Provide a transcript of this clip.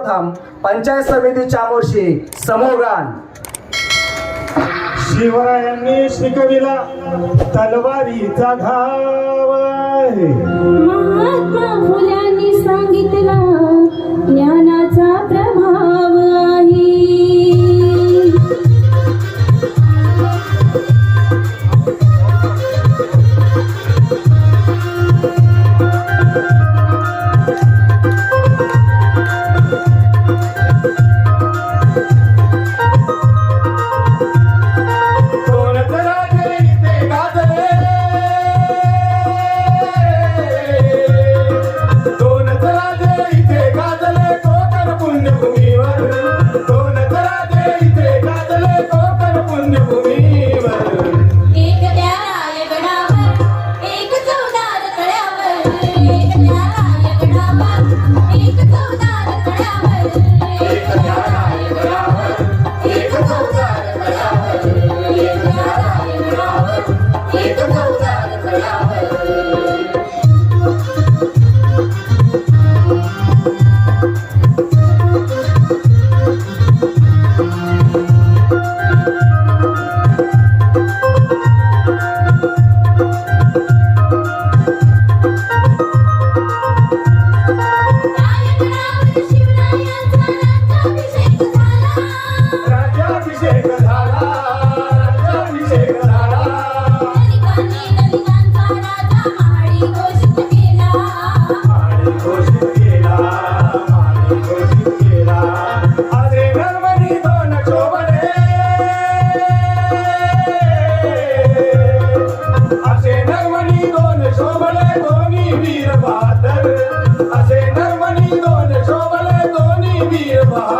सर्वप्रथम पंचायत समिती चामोर्शी समोगान शिवरायांनी शिकविला तलवारीचा घाव Hacer hermanito en el chocolate ni mi hermano